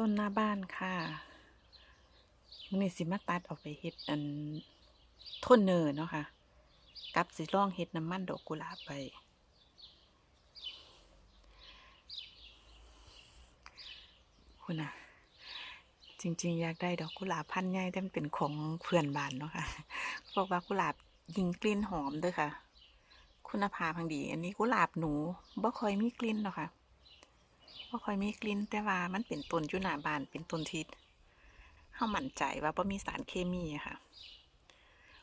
ต้นหน้าบ้านค่ะมื้อนี้สิมาตัดเอาไปเฮ็ดอันโทนเนอร์เนาะค่ะ กับสิลองเฮ็ดน้ำมันดอกกุหลาบไป คุณน่ะจริง ๆ อยากได้ดอกกุหลาบพันธุ์ใหญ่แต่มันเป็นของเพื่อนบ้านเนาะค่ะบอกว่ากุหลาบยิงกลิ่นหอมเด้วยค่ะ คุณภาพพังดี อันนี้กุหลาบหนูบ่ค่อยมีกลิ่นเนาะค่ะ บ่ค่อยมีกลิ่นแต่ว่ามันเป็นต้นอยู่หน้าบ้านเป็นต้นที่เฮามั่นใจว่าบ่มีสารเคมีอะค่ะ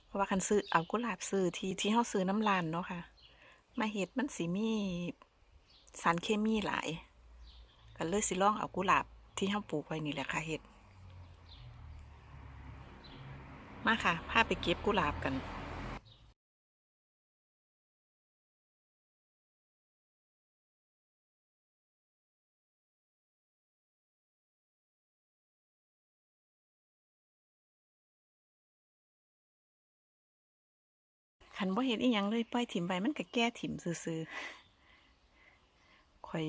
เพราะว่าคันซื้อเอากุหลาบซื้อที่ที่เฮาซื้อน้ำลานเนาะค่ะ มาเฮ็ดมันสิมีสารเคมีหลายก็เลยสิลองเอากุหลาบที่เฮาปลูกไว้นี่แหละค่ะเฮ็ดมาค่ะพาไปเก็บกุหลาบกัน คันบ่เฮ็ดอีหยังเลยปล่อยถิ่มไปมันก็แก้ถิ่มซื่อๆข่อย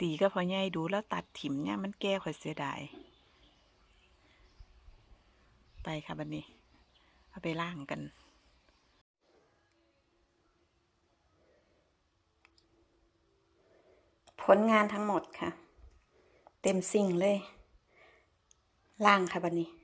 ตีก็พอใหญ่ดูแล้วตัดถิ่มเนี่ยมันแก้ข่อยเสียดายไปค่ะบัดนี้ เอาไปล่างกันผลงานทั้งหมดค่ะ เต็มสิ่งเลย ล่างค่ะบัดนี้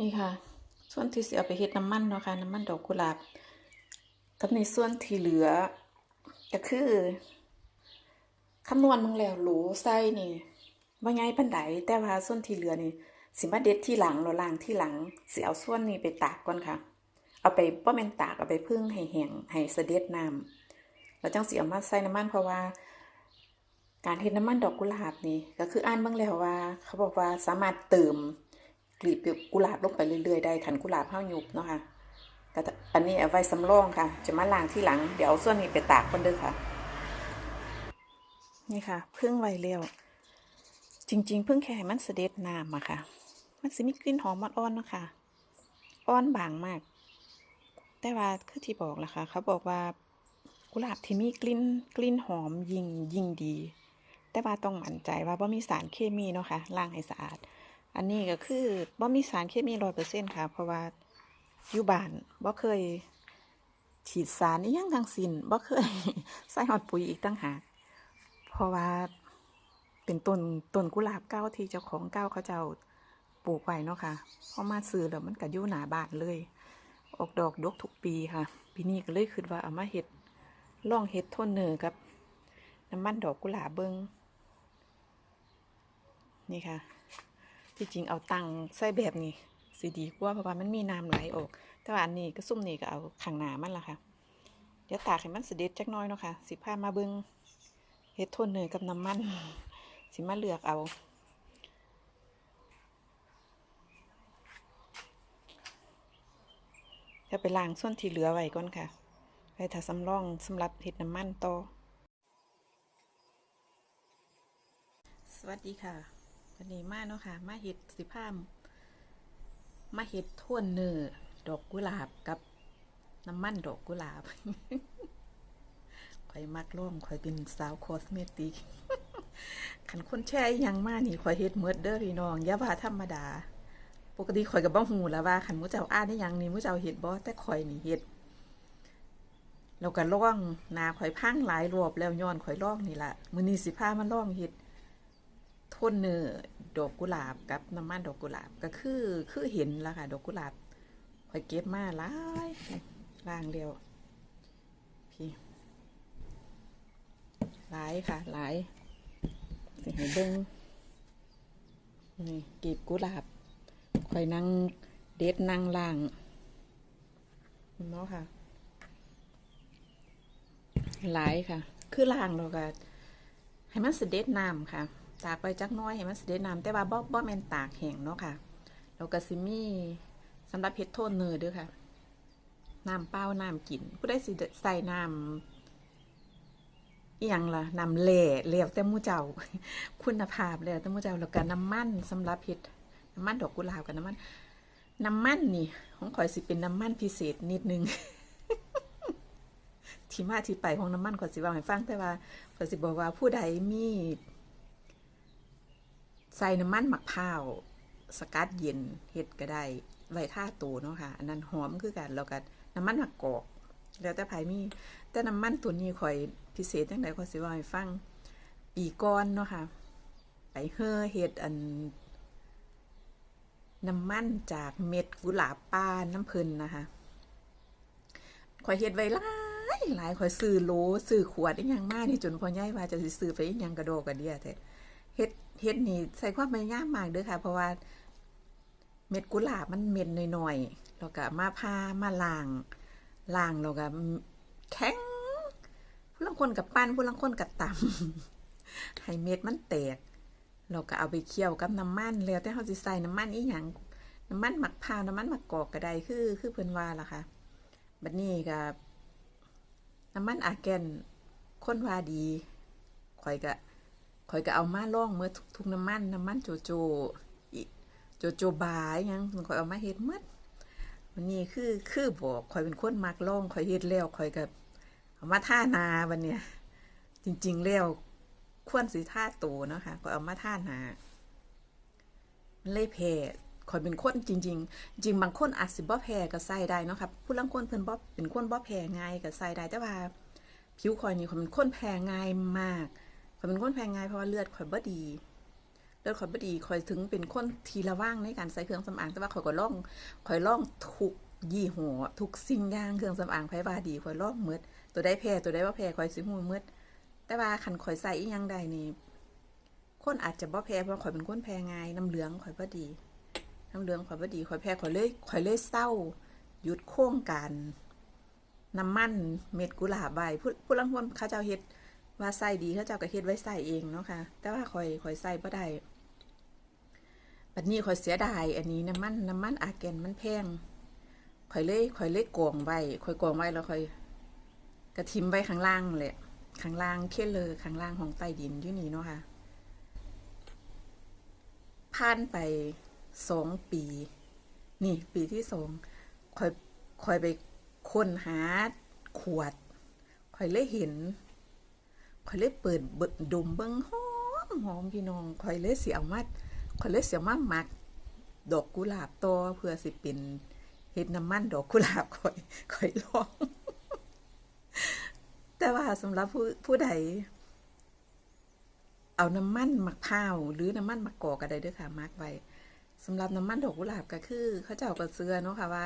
นี่ค่ะ ส่วนที่เสิเอาไปเฮ็ดน้ำมันเนาะค่ะน้ำมันดอกกุหลาบกับในส่วนที่เหลือ ก็คือคำนวณมึงแล้วหลใส่นี่บ่ใหญ่ปานใดแต่ว่าส่วนที่เหลือนี่สิมาเด็ดที่หลังแล้วล้างที่หลังเสิเอาส่วนนี้ไปตากก่อนค่ะ เอาไปบ่แมนตากเอาไปพึ่งให้แห้งให้เสด็จน้ำแล้วจังสิเอามาใส่น้ำมันเพราะว่า การเฮ็ดน้ำมันดอกกุหลาบนี่ก็คืออ่านเบิ่งแล้วว่า เขาบอกว่าสามารถเติม กลีบกุหลาบลงไปเรื่อยๆได้ขันกุหลาบเฮายุบเนาะค่ะก็จะอันนี้เอาไว้สำรองค่ะ จะมาล้างที่หลัง เดี๋ยวส่วนนี้ไปตากก่อนเด้อค่ะ นี่ค่ะเพิ่งไว้แล้วจริง ๆ เพิ่งแค่ให้มันเสด็จน้ำอะค่ะ มันสิมีกลิ่นหอมอ่อนๆเนาะค่ะอ่อนบางมาก แต่ว่าคือที่บอกล่ะค่ะ เขาบอกว่ากุหลาบที่มีกลิ่นกลิ่นหอมยิ่งยิ่งดี แต่ว่าต้องมั่นใจว่าบ่มีสารเคมีเนาะค่ะล้างให้สะอาด อันนี้ก็คือบ่มีสารเคมีร้อยเปอร์เซ็นค่ะ เพราะว่าอยู่บ้านบ่เคย ฉีดสารนี่ยังทั้งสินบ่เคยใส่ฮอดปุ๋ยอีกตั้งหากเพราะว่าเป็นต้นต้นกุหลาบเก้าที่เจ้าของเก้าเขาเจ้าปลูกไว้เนาะค่ะพอมาซื้อแล้วมันก็อยู่หนาบ้านเลย ออกดอกดกทุกปีค่ะ ปีนี้ก็เลยคิดว่าเอามาเฮ็ดล่องเฮ็ดโทนเนอกับน้ำมันดอกกุหลาบเบิงนี่ค่ะ ที่จริงเอาตังใส่แบบนี้สิดีกว่าเพราะว่ามันมีน้ำไหลออก แต่ว่าอันนี้ก็ซุ่มนี่ก็เอาข้างหน้ามันละค่ะ เดี๋ยวตากให้มันเสด็จจักน้อยเนาะค่ะ สิพามาเบิงเฮ็ดทนเนยกับน้ำมัน สิมาเลือกเอา จะไปล้างส่วนที่เหลือไว้ก่อนค่ะไปถ้าสำรองสำหรับเฮ็ดน้ำมันต่อ สวัสดีค่ะันนี้มาเนาะค่ะ มาเห็ดสิพามมาเห็ดท่วนเนื้อดอกกุหลาบกับน้ำมันดอกกุหลาบข่อยมักร่องข่อยเป็นสาวคอสเมติกขันคนแช่อิหยังมานี่ข่อยเฮ็ดเมิดเด้อพี่น้องยาว่าธรรมดา ปกติข่อยกับบ้องหูแล้วว่าขันมูเจ้าอ่านได้ยังนี่มูเจ้าเฮ็ดบ่แต่ข่อยนี่เฮ็ดแล้วก็ร่องนาข่อยพังหลายรอบแล้วย้อนข่อยร่องนี่ละมือนี้สิพามันร่องเฮ็ด โทนเนื้อดอกกุหลาบกับน้ำมันดอกกุหลาบก็คือคือเห็นแล้วค่ะ ดอกกุหลาบข่อยเก็บมาหลายล่างเดียวพี่หลายค่ะหลายสิให้เบิ้งนี่เก็บกุหลาบข่อยนั่งเด็ดนั่งล่างเนาะค่ะหลายค่ะ คือล่างเราก็ให้มันเสด็จน้ำค่ะ ตากไปจักน้อยให้มันเสด็จน้ำแต่ว่าบ่บ่แม่นตากแห้งเนาะค่ะแล้วก็สิมีสำหรับเฮ็ดโทนเนอร์ด้วยค่ะน้ำเปล่าน้ำกินผู้ใดสิใส่น้ำอีหยังล่ะน้ำแหล่แล้วแต่มู่เจ้า คุณภาพแล้วแต่มู่เจ้าแล้วก็น้ำมันสำหรับเฮ็ดน้ำมันดอกกุหลาบกับน้ำมัน น้ำมันนี่ ของข่อยสิเป็นน้ำมันพิเศษนิดนึงที่มาที่ไปของน้ำมันข่อยสิว่าให้ฟังแต่ว่าข่อยสิบอกว่าผู้ใดมี ใส่น้ำมันมะพร้าว สกัดเย็นเฮ็ดก็ได้ไว้ท่าตูเนาะค่ะ อันนั้นหอมคือกันแล้วก็น้ำมันมะกอก แล้วแต่ไผมี แต่น้ำมันตัวนี้ข่อยพิเศษจังไดข่อยสิว่าให้ฟังปีก่อนเนาะค่ะ ไปเฮ่อเฮ็ดอันน้ำมันจากเม็ดกุหลาบป้าน้ำพิ่นนะคะข่อยเฮ็ดไว้หลายหลายข่อยซื้อโหลซื้อขวดอีหยังมากนี่จนพอใหญ่ว่าจะสิซื้อไปอีหยังกระโดกกระเดียแท้เฮ็ด เฮ็ดนี่ใส่ความพยายามมากเด้อค่ะ เพราะว่าเม็ดกุหลาบมันเม็ดน้อยๆแล้วก็มาพามาล้างล้างแล้วก็แข็งผู้ลางคนกับปั้นผู้ลางคนกับตำให้เม็ดมันแตกเราก็เอาไปเคี่ยวกับน้ำมันแล้วแต่เขาสิใส่น้ำมันอีหยังน้ำมันหมักพร้าวน้ำมันหมักกอกก็ได้คือคือเพิ่นว่าล่ะค่ะบัดนี้ก็น้ำมันอาแกนค้นว่าดีข่อยก็ ข่อยก็เอามาล่องเมื่อทุกทุกน้ำมันน้ำมันโจโจโจโจบายยังข่อยเอามาเฮ็ดหมดวันนี้คือคือบอกข่อยเป็นคนมักล่องข่อยเฮ็ดแล้วข่อยก็เอามาท่านาวันเนี้ยจริง ๆ แล้วควรสิท่าโตเนาะค่ะข่อยเอามาท่านามันเลยแพ้ข่อยเป็นคนจริง ๆ จริงบางคนอาจสิบ่แพ้ก็ใส่ได้เนาะครับผู้ลางคนเพิ่นบ่เป็นคนบ่แพ้ง่ายก็ใส่ได้แต่ว่าผิวข่อยนี่ข่อยเป็นคนแพ้ง่ายมาก ข่อยเป็นคนแพ้ง่ายเพราะว่าเลือดข่อยบ่ดีเลือดข่อยบ่ดีข่อยถึงเป็นคนทีระว่างในการใส่เครื่องสำอางแต่ว่าข่อยก็ลองข่อยลองทุกยี่ห้อทุกสิ่งอย่างเครื่องสำอางไผว่าดีข่อยลองหมดตัวใดแพ้ตัวใดบ่แพ้ข่อยสิฮู้หมดแต่ว่าคันข่อยใส่อีหยังใดนี่คนอาจจะบ่แพ้เพราะข่อยเป็นคนแพ้ง่ายน้ำเหลืองข่อยบ่ดีน้ำเหลืองข่อยบ่ดีข่อยแพ้ข่อยเลยข่อยเลยเศร้าหยุดโครงการน้ำมันเม็ดกุหลาบใบผู้ผู้ลังคนเขาเจ้าเฮ็ด ว่าใส่ดีเขาเจ้าก็เฮ็ดไว้ใส่เองเนาะค่ะ แต่ว่าข่อยข่อยใส่บ่ได้บัดนี้ข่อยเสียดายอันนี้น้ำมันน้ำมันอาแกนมันแพงข่อยเลยข่อยเลยกองไว้ข่อยกองไว้แล้วข่อยกระทิมไว้ข้างล่างเลยข้างล่างเคเลยข้างล่างของใต้ดินอยู่นี่เนาะค่ะผ่านไปสองปี นี่ ปีที่สองคอยคอยไปค้นหาขวดคอยเลยเห็น คอยเลยเปิดเบิดดมเบิ้งหอมหอมพี่น้องคอยเลยเสียวมาคอยเลยเสียวมาหมัก ดอกกุหลาบตัวเพื่อสิเป็นเฮ็ดน้ำมันดอกกุหลาบคอยคอยลอง แต่ว่าสำหรับผู้ผู้ใดเอาน้ำมันมะพร้าวหรือน้ำมันมะกอกก็ได้เด้วยค่ะมาร์กไว้สำหรับน้ำมันดอกกุหลาบก็คือ เขาเจ้าก็เสื้อเนาะค่ะว่า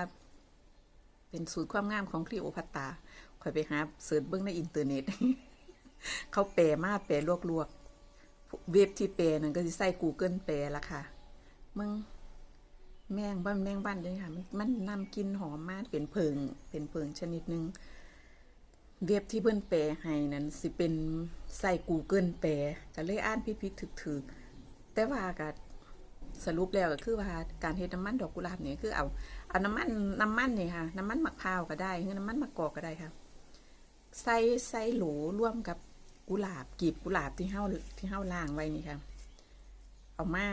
เป็นสูตรความงามของคลีโอพัตตาค่อยไปหาเสิร์ชเบื้องในอินเทอร์เน็ต เขาแปลมาแปลลวกๆเว็บที่แปลนั่นก็สิใส่ Google แปลละค่ะ มึง แมงบ้านแมงบ้านเลยค่ะ มันมันนำกินหอมมากเป็นเพิงเป็นเพิงชนิดหนึ่งเว็บที่เพิ่นแปลให้นั้นสิเป็นใส่ Google แปลก็เลยอ่านผิดๆถึกๆแต่ว่าก็สรุปแล้วก็คือว่าการเฮ็ดน้ำมันดอกกุหลาบนี่คือเอาเอาน้ำมันน้ำมันนี่ค่ะ น้ำมันมะพร้าวก็ได้หรือน้ำมันมะกอกก็ได้ค่ะ ใส่ใส่โหลร่วมกับกุหลาบกีบกุหลาบที่เฮาที่เฮาล้างไว้นี่ค่ะเอามา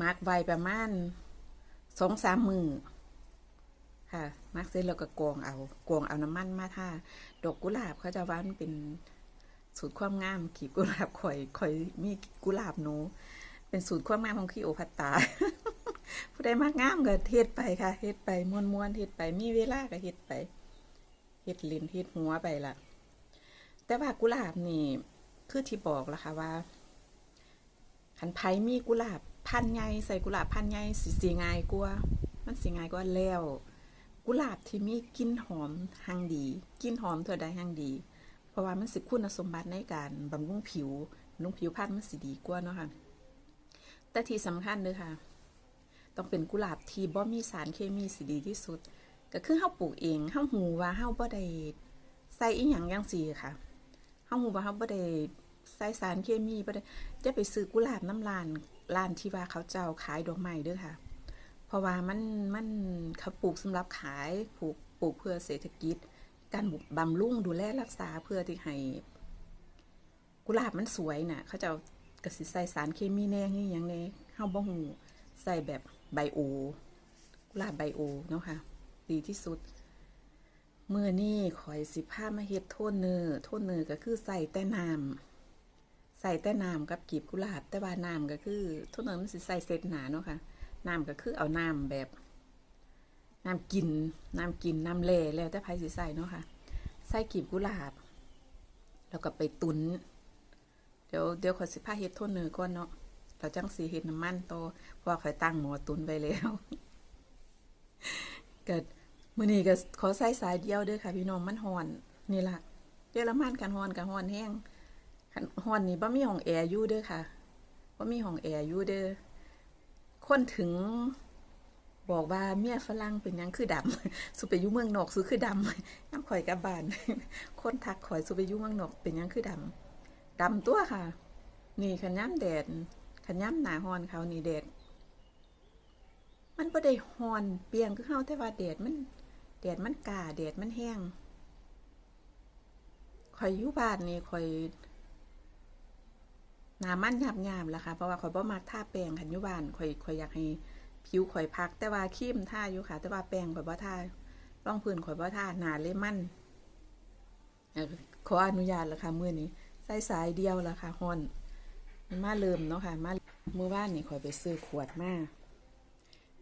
มาร์กไว้ประมาณสองสามมือค่ะมักเสร็จแล้วก็กรองเอากรองเอาน้ำมันมาท่าดอกกุหลาบเขาจะว่ามันเป็นสูตรความงามขีบกุหลาบข่อยข่อยมีกุหลาบหนูเป็นสูตรความงามของขี้โอพัตตา ผู้ใดมากงามก็เฮ็ดไปค่ะเฮ็ดไปมวนม้วนๆเฮ็ดไปมีเวลาก็เฮ็ดไป เฮ็ดลิ้นเฮ็ดหัวไปละแต่ว่ากุหลาบนี่คือที่บอกละค่ะว่าคันไผมีกุหลาบพันใหญ่ใส่กุหลาบพันใหญ่สิสิง่ายกว่ามันสิง่ายกว่าแล้วกุหลาบที่มีกลิ่นหอมหังดีกลิ่นหอมเท่าใดหังดี เพราะว่ามันสิคุณสมบัติในการบำรุงผิวบำรุงผิวพรรณมันสิดีกว่าเนาะค่ะแต่ที่สำคัญเด้อค่ะ ต้องเป็นกุหลาบที่บ่มีสารเคมีสิดีที่สุด ก็คือเฮาปลูกเองเฮาหูว่าเฮาบ่ได้ใส่อีหยังจังซี่ค่ะเฮาฮู้ว่าเฮาบ่ได้ใส่สารเคมีบ่ได้จะไปซื้อกุหลาบน้ำร้านร้านที่ว่าเขาเจ้าขายดอกไม้เด้อค่ะ เพราะว่ามันมันเขาปลูกสำหรับขายปลูกปลูกเพื่อเศรษฐกิจ การบำรุงดูแลรักษาเพื่อที่ให้กุหลาบมันสวยน่ะ เขาจะเอากสิใส่สารเคมีแน่นี่อย่างแน่เฮาบ่ฮู้ใส่แบบไบโอ กุหลาบไบโอเนาะค่ะ ดีที่สุดเมื่อนี้ข่อยสิพามาเฮ็ดโทนเนอร์โทนเนอร์ก็คือใส่แต่น้ำใส่แต่น้ำกับกีบกุหลาบ แต่ว่าน้ำก็คือโทนเนอร์มันสิใส่เซตหนาเนาะค่ะน้ำก็คือเอาน้ำแบบน้ำกินน้ำกินน้ำเล่แล้วแต่ไผสิใส่เนาะค่ะ ใส่กีบกุหลาบ แล้วก็ไปตุนเดี๋ยวเดี๋ยวขอยสิพาเฮ็ดโทนเนอร์ก่อนเนาะเราจังสีเฮ็ดน้ำมันโตอเพราะข่อยตั้งหม้อตุนไว้แล้ว เกิดมือนี้ก็ขอใส่สายเดียวเด้อค่ะ พี่น้องมันฮ้อนนี่ล่ะเยอรมันกันฮ้อนกันฮ้อนแห้งคันฮ้อนนี่บ่มีห้องแอร์อยู่เด้อค่ะบ่มีห้องแอร์อยู่เด้อคนถึงบอกว่าเมียฝรั่งเป็นยังคือดำสุไปยู่เมืองนอกสุคือดำน้ำข่อยกับบาน คนทักข่อยสุไปยู่เมืองนอกเป็นยังคือดำดำตัวค่ะ นี่ขย่ำแดดขย่ำหนาฮอนเขานี่แดด มันบ่ได้ฮอนเปียงคือเฮาแต่ว่าแดดมันแดดมันกาแดดมันแห้งข่อยอยู่บ้านนี่ข่อยหนามันหยาบๆล่ะค่ะ เพราะว่าข่อยบ่มักทาแป้งคันอยู่บ้านข่อยข่อยอยากให้ผิวข่อยพัก แต่ว่าครีมทาอยู่ค่ะ แต่ว่าแป้งข่อยบ่ทาร่องพื้นข่อยบ่ทาหน้าเลยมันเอ่อขออนุญาตล่ะค่ะมื้อนี้ใส่สายเดียวล่ะค่ะฮอนมาเริ่มเนาะค่ะ มามื้อวานนี่ข่อยไปซื้อขวดมา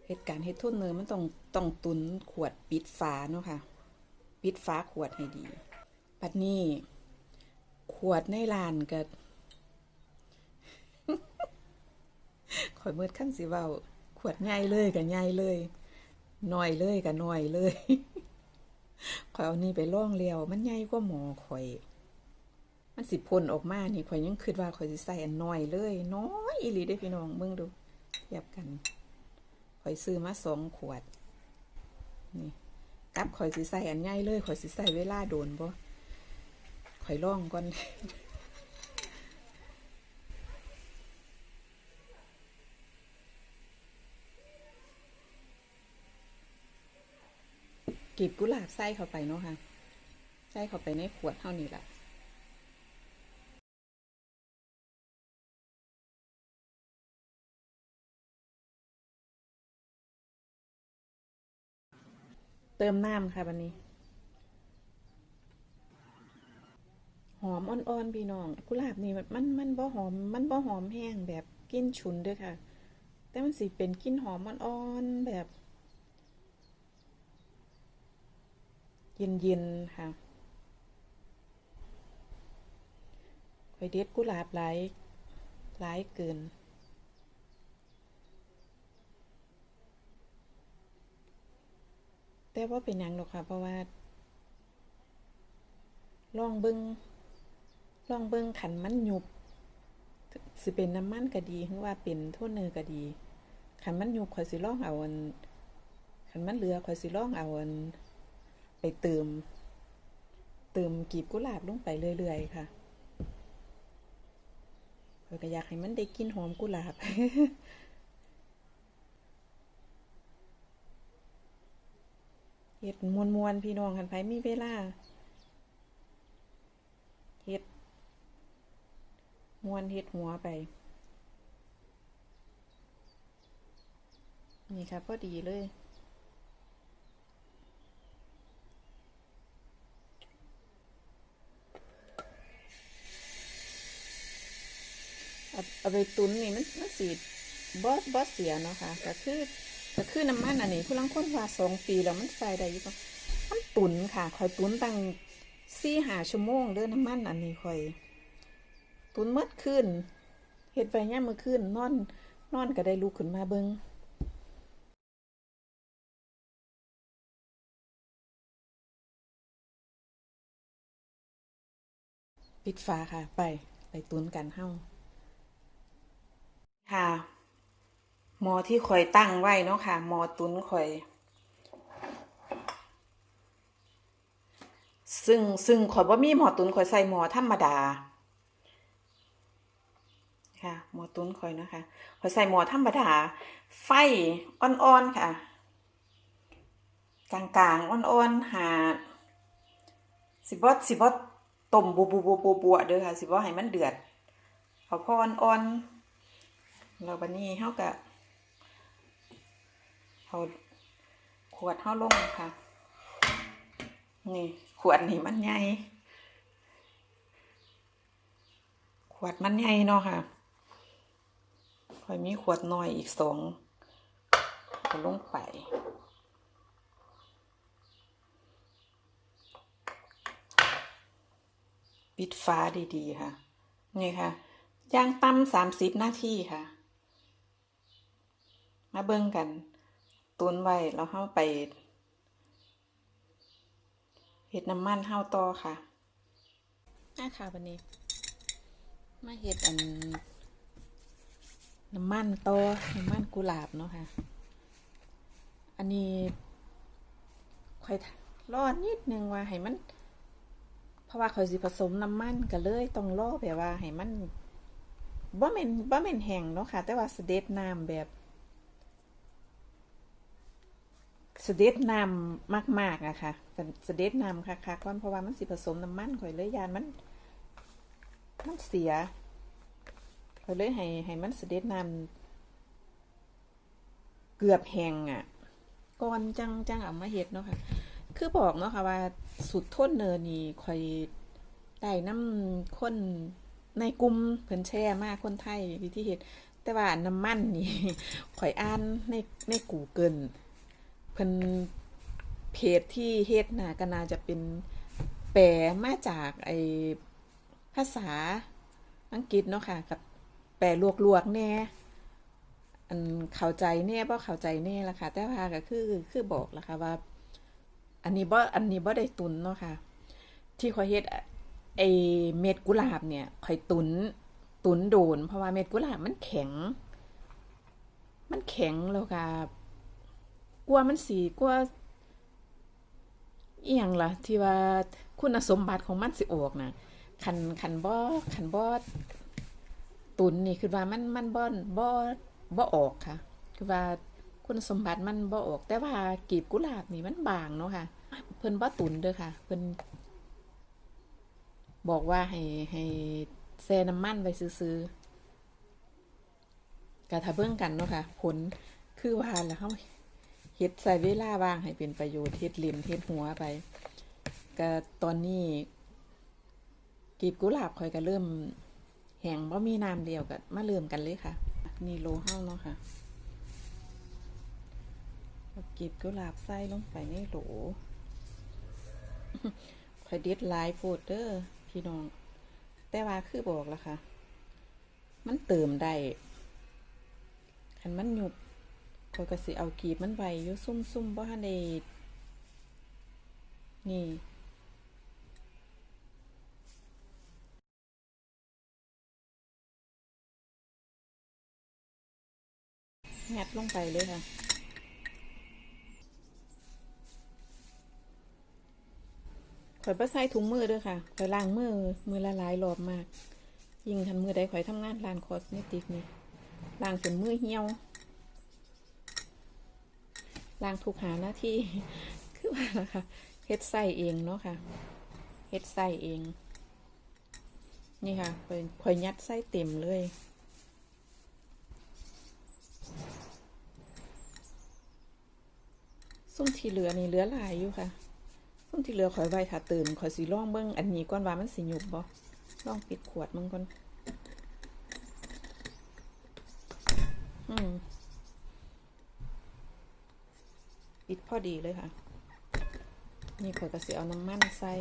เหตุการณ์เฮ็ดโทุนเนอร์มันต้องต้องตุนขวดปิดฝาเนาะค่ะ ปิดฝาขวดให้ดีปัดนี้ ขวดในร้านก็ข่อยเมิดขั้นสิเว้า ขวดใหญ่เลยก็ใหญ่เลยน้อยเลยก็น้อยเลยข่อยเอานี่ไปล่องแล้วมันใหญ่กว่าหมอข่อย มันสิพ่นออกมานี่ข่อยยังคิดว่าข่อยสิใส่อันน้อยเลย น้อยอีหลีเด้พี่น้องเบิ่งดูเทียบกัน ข่อยซื้อมาสองขวด นี่กับข่อยสิใส่อันใหญ่เลยข่อยสิใส่เวลาโดนบ่ข่อยลองก่อนกีบกุหลาบใส่เข้าไปเนาะค่ะ ใส่เข้าไปในขวดเท่านี้แหละ ติมน้ำค่ะวันนี้ หอมอ่อนๆพี่น้องกุหลาบนี่มันมันบ่หอม มันบ่หอมแห้งแบบกลิ่นฉุนด้อค่ะ แต่มันสิเป็นกลิ่นหอมอ่อนๆแบบ เย็นๆค่ะข่อยเด็ดกุหลาบหลายหลายเกิน แต่ว่าเป็นยังหรอกค่ะ เพราะว่า ลองเบิงลองเบิงขันมันหยุบสิเป็นน้ำมันก็ดีหรือว่าเป็นโทษเนอร์ก็ดีขันมันหยุบข่อยสิล่องเอาอันขันมันเหลือข่อยสิล่องเอาอันไปเติม เติมกีบกุหลาบลงไปเรื่อยๆค่ะข่อยก็อยากให้มันได้กินหอมกุหลาบ เฮ็ดมวนมวนพี่น้องคันไผมีเวลาเฮ็ดมวนเฮ็ดหัวไป นี่ค่ะพอดีเลยเอาเอาไปตุนนี่มันมันสีบอสบอสเสียเนาะค่ะก็คือ ก็คือน้ำมันอันนี้ผู้ลังคนว่าสองปีแล้วมันใส่ได้อยี่ปะมันตุนค่ะคอยตุนตั้งสี่หาชั่วโมงเด้อน้ำมันอันนี้คอย ตุนเมื่อคืนเฮ็ดไปย่ามมื่อคืนนอน นอนก็ได้ลุกขึ้นมาเบิงปิดฝาค่ะ ไป ไปตุนกันเฮ้าค่ะ หมอที่คอยตั้งไว้เนาะค่ะหมอตุนคอย ซึ่งซึ่งขอยบ่ามีหมอตุนข่อยใส่หมอธรรมดาค่ะหมอตุนข่อยนะคะขอยใส่หมอธรรมดา ไฟอ่อนๆค่ะ กลางๆอ่อนๆหาสิบ่สิบ่ต้มบุบๆๆๆเด้อค่ะ สิบ่ให้มันเดือดเอาพออ่อนๆแล้วบัดนี้เฮาก็ เอาขวดเฮาลงค่ะ นี่ขวดนี่มันใหญ่ ขวดมันใหญ่เนาะค่ะค่อยมีขวดน้อยอีกสองเอาลงไปปิดฟ้าดีๆค่ะ นี่ค่ะย่างตั้มสามสิบนาทีค่ะ มาเบิ่งกัน ตุนไว้แล้วเข้าไปเห็ดน้ำมันเฮาต่อค่ะมาค่ะวันนี้ มาเห็ดอันน้ำมันต่อน้ำมันกุหลาบเนาะค่ะ อันนี้ค่อยรอดนิดนึงว่าให้มัน เพราะว่าข่อยสิผสมน้ำมันก็เลยต้องรอแบบว่าให้มันบ่แม่นบ่แม่นแห้งเนาะค่ะ แต่ว่าเสด็จน้ำแบบ เสด็จนำมากๆอะค่ะเสด็จนำค่ะค่ะก่อนเพราะว่ามันสิผสมน้ำมันข่อยเลยยานมันมันเสียข่อยเลยให้ให้มันเสด็จนำเกือบแห้งอะก่อนจังจังเอามาเฮ็ดเนาะค่ะ คือบอกเนาะค่ะว่าสุดท้นเนินนี่ข่อยได้น้ำคนในกลุ่มเพิ่นแชร์มากคนไทยวิธีเฮ็ดแต่ว่าน้ำมันนี่ข่อยอ่านในในกูเกิล เพิ่นเพจที่เฮ็ดน่ะก็น่าจะเป็นแปลมาจากไอภาษาอังกฤษเนาะค่ะกับแปลลวกๆแน่อันเข้าใจแน่บ่เข้าใจแน่ละค่ะ แต่ว่าก็คือคือบอกละค่ะว่า อันนี้บ่อันนี้บ่ได้ตุนเนาะค่ะ ที่ข่อยเฮ็ดไอเม็ดกุหลาบเนี่ยข่อยตุนตุนโดน เพราะว่าเม็ดกุหลาบมันแข็ง มันแข็งแล้วก็ กลัวมันสีกลัวเอียงล่ะ ที่ว่าคุณสมบัติของมันสิออกนะคันคันบ่คันบ่ตุนนี่คือว่ามันมันบ่บ่บ่ออกค่ะ คือว่าคุณสมบัติมันบ่ออก แต่ว่ากีบกุหลาบนี่มันบางเนาะค่ะ เพิ่นบ่ตุนเด้อค่ะ เพิ่นบอกว่าให้ให้แช่น้ำมันไว้ซื้อๆก็ถ้าเบิ่งกันเนาะค่ะ ผลคือว่าแล้วเฮา เฮ็ดใส่เวลาว่างให้เป็นประโยชน์เฮ็ดเล่มเฮ็ดหัวไปก็ตอนนี้กีบกุหลาบข่อยก็เริ่มแห้งบ่มีน้ำเดียวก็มาเริ่มกันเลยค่ะ นี่โลเฮาเนาะค่ะกีบกุหลาบใส่ลงไปในโหลข่อยเด็ดหลายโพดเด้อพี่น้อง แต่ว่าคือบอกแล้วค่ะ มันเติมได้คันมันหยุบ ข้อยก็สิเอากีบมันไว้อยู่ซุ่มซุ่มๆบ่ทันได้นี่งัดลงไปเลยค่ะ ข่อยบ่ใส่ถุงมือด้วยค่ะ ข่อยล้างมือ มือละลายรอบมาก ยิ่งทันมือใดข่อยทำงานร้านคอสเมติกนี่ล้างจนมือเหี่ยว ล้างทุกหาหน้าที่คือว่าล่ะค่ะเฮ็ดไส้เองเนาะค่ะเฮ็ดไส้เอง นี่ค่ะข่อยข่อยยัดไส้เต็มเลยส้มที่เหลือนี่เหลือหลายอยู่ค่ะส้มที่เหลือข่อยไว้ถ้าตื่นข่อยสิลองเบิ่งอันนี้ก่อนว่ามันสิหยุบบ่ลองปิดขวดมันก่อนอืม ปิดพ อดีเลยค่ะ นี่ข่อยก็สิเอาน้ำมันใส่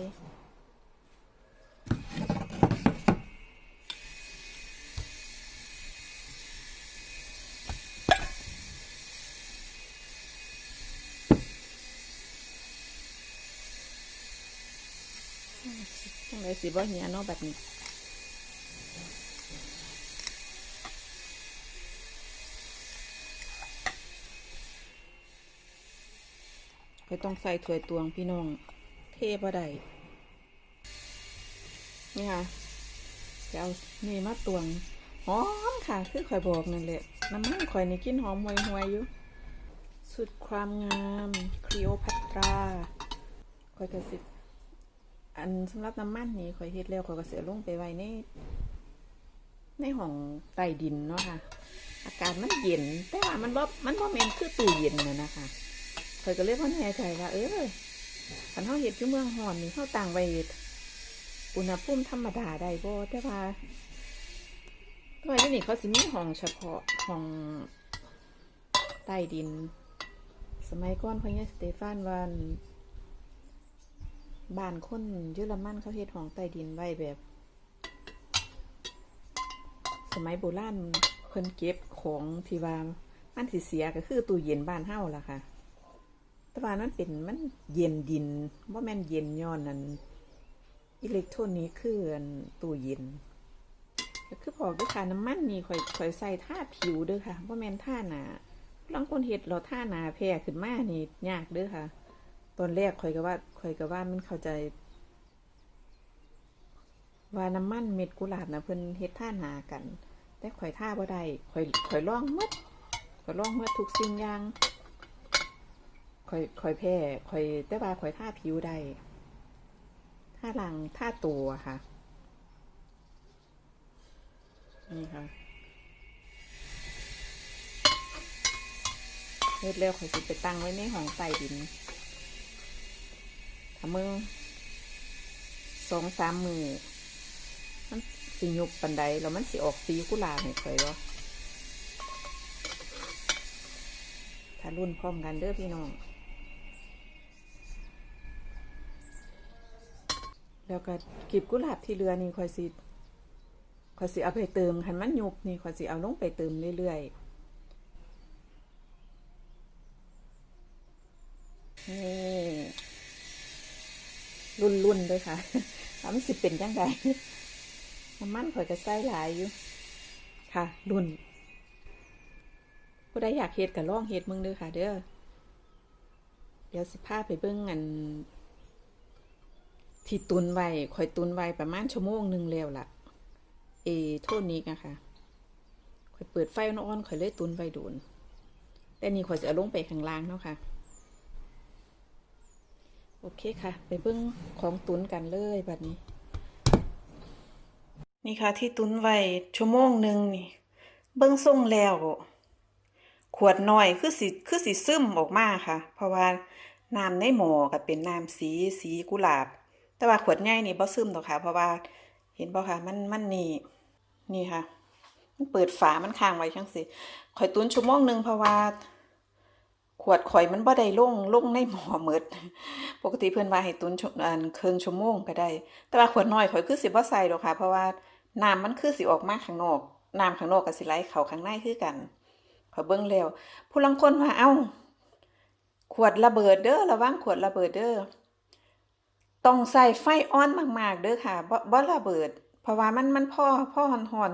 จังไดสิบ่เหียเนาะแบบนี้ ก็ต้องใส่ถ้วยตวงพี่น้อง เทบ่ได้นี่ค่ะจะเอานี่มาตวงหอมค่ะคือข่อยบอกนั่นแหละน้ำมันข่อยนี่กินหอมหวยหวยอยู่ สุดความงามคลีโอพัตราข่อยกระสิอันสำหรับน้ำมันนี่ข่อยเฮ็ดแล้วข่อยก็เสียลงไปไว้ในในห้องใต้ดินเนาะค่ะ อากาศมันเย็น แต่ว่ามันบ่มันบ่แม่นคือตู้เย็นน่ะนะคะ ข่อยก็เลยบ่แน่ใจว่าเออคันเฮาเฮ็ดอยู่เมืองร้อนนี่เฮาตั้งไว้อุณหภูมิธรรมดาได้บ่แต่ว่าก็ว่าอยู่นี่เขาสิมีห้องเฉพาะห้องใต้ดิน สมัยก่อนพญาสเตฟานวันบ้านคนเยอรมันเขาเฮ็ดห้องใต้ดินไว้แบบ สมัยโบราณเพิ่นเก็บของที่ว่ามันสิเสียก็คือตู้เย็นบ้านเฮาล่ะค่ะ แต่ว่ามันเป็นมันเย็นดินบ่าแม่นเย็นย้อนนั่นอิเล็กโทรนิกคืออันตู้เย็นก็คือพอกด้วยค่ะน้ำมันนี่ข่อยข่อยใส่ท่าผิวเด้อค่ะว่าแม่นท่าหนาลางคนเฮ็ดเราท่าหนาแพ้ขึ้นมานี่ยากเด้อค่ะ ตอนแรกข่อยก็ว่าข่อยก็ว่ามันเข้าใจว่าน้ำมันเม็ดกุหลาบนะเพิ่นเฮ็ดท่าหนากัน แต่ข่อยท่าบ่ได้ข่อยข่อยลองหมดข่อยลองหมดทุกสิ่งอย่าง ข่อยข่อยแพ้ข่อยแต่ว่าข่อยท่าผิวได้ท่าลังท่าตัวค่ะ นี่ค่ะเฮ็ดแล้วข่อยสิไปตั้งไว้ในห้องใต้ดินถ้ามึงสองสามมือมันสิยุบปันไดแล้วมันสิออกสีกุหลาบให้ข่อยบ่ถ้ารุ่นพร้อมกันเด้อพี่น้อง แล้วก็กีบกุหลาบที่เรือนี่คอยสิคอยสิเอาไปเติมคันมันยุบนี่คอยสิเอาลงไปเติมเรื่อยๆนี่รุ่นรุ่นๆด้วยค่ะว่ามันสิเป็นจังไดน้ำมันข่อยก็ใส่หลายอยู่ ค่ะ รุ่น ผู้ใดอยากเฮ็ดก็ลองเฮ็ดมึงด้อค่ะ เด้อ เดี๋ยวสิพาไปเบิ่งอัน ที่ตุนไว้คอยตุนไว้ประมาณชั่วโมงหนึ่งแล้วล่ะ เอโทษนี้นะคะคอยเปิดไฟอ่อนๆคอยเลยตุนไว้โดน แต่นี่คอยจะลงไปข้างล่างเนาะค่ะ โอเคค่ะ ไปเบิ้งของตุนกันเลยแบบนี้ นี่ค่ะ ที่ตุนไว้ชั่วโมงหนึ่งนี่ เบิ้งส่งแล้ว ขวดน้อยคือสิคือสิซึมออกมาค่ะ เพราะว่าน้ำในหมอก็เป็นน้ำสีสีกุหลาบ แต่ว่าขวดใหญ่นี่บ่ซึมดอกค่ะ เพราะว่าเห็นบ่ค่ะ มันมันนี่นี่ค่ะ มันเปิดฝามันค้างไว้จังซี่ข่อยตุ้นชั่วโมงหนึ่งเพราะว่า ขวดข่อยมันบ่ได้ลงลงในหม้อหมดปกติเพิ่อนว่าให้ตุ้นชั่วอันครึ่งชั่วโมงก็ได้ แต่ว่าขวดน้อยข่อยคือสิบ่ใส่ดอกค่ะ เพราะว่าน้ำมันคือสิออกมาข้างนอกน้ำข้างนอกก็สิไหลเข้าข้างในคือกันพอเบิ่งแล้วผู้ลางคนว่าเอ้า ขวดระเบิดเด้อระวังขวดระเบิดเด้อ ต้องใส่ไฟอ่อนมาก ๆ เด้อค่ะบ่บ่ระเบิด เพราะว่ามันมันพ่อพ่อห่อน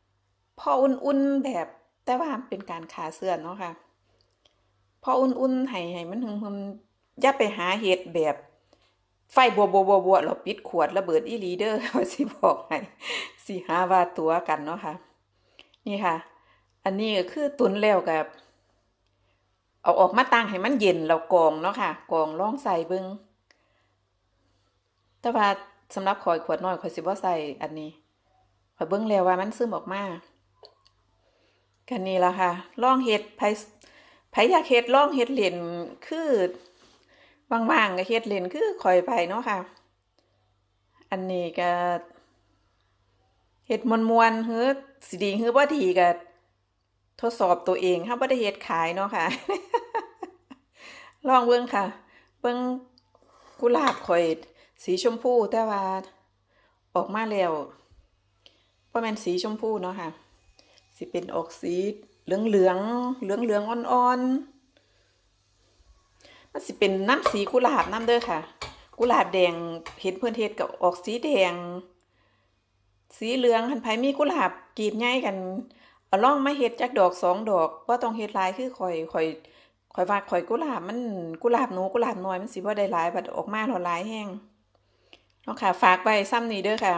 ๆพ่ออุ่นๆแบบแต่ว่าเป็นการขาเสื่อนเนาะค่ะพออุ่นๆให้ให้มันหึมๆอย่าไปหาเฮ็ดแบบไฟบัวบัวบัวบัวเราปิดขวดระเบิดอีหลีเด้อว่าสิบอกให้สิหาว่าตัวกันเนาะค่ะ นี่ค่ะ อันนี้ก็คือตุนแล้วกับเอาออกมาตั้งให้มันเย็นแล้วกองเนาะค่ะกองลองใส่เบิ่ง แต่ว่าสำหรับข่อยขวดน้อยข่อยสิบ่ใส่อันนี้ข่อยเบิ่งแล้วว่ามันซึมออกมากันนี่ล่ะค่ะล่องเฮ็ดไผไผอยากเฮ็ดล่องเฮ็ดเล่นคือว่างๆก็เฮ็ดเล่นคือข่อยไปเนาะค่ะ อันนี้ก็เฮ็ดมวนๆฮือสิดีฮือบ่ดีก็ทดสอบตัวเองเฮาบ่ได้เฮ็ดขายเนาะค่ะ ลองเบิ่งค่ะ เบิ่งกุหลาบข่อย สีชมพูแต่ว่าออกมาแล้วบ่แม่นสีชมพูเนาะค่ะ สิเป็นออกสีเหลืองเหลืองเหลืองเหลืองอ่อนๆมันสิเป็นน้ำสีกุหลาบน้ำเด้อค่ะ กุหลาบแดงเห็นเพื่อนเฮ็ดก็ออกสีแดง สีเหลืองหันไผมีกุหลาบกรีบใหญ่กันเอาล่องมาเฮ็ดจักดอกสองดอกบ่ต้องเฮ็ดลายคือข่อยข่อยข่อยว่าข่อยกุหลาบมันกุหลาบหนูกุหลาบน้อยมันสิบ่าได้หลายบัดออกมาล้วหลายแฮง เนาะค่ะ ฝากไปซ้ำนี้เด้อค่ะ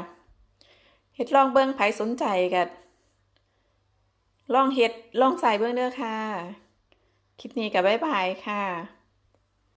เฮ็ดลองเบิ้งไผสนใจก็ลองเฮ็ดลองใส่เบิ้งเด้อค่ะ คลิปนี้ก็บ๊ายบายค่ะ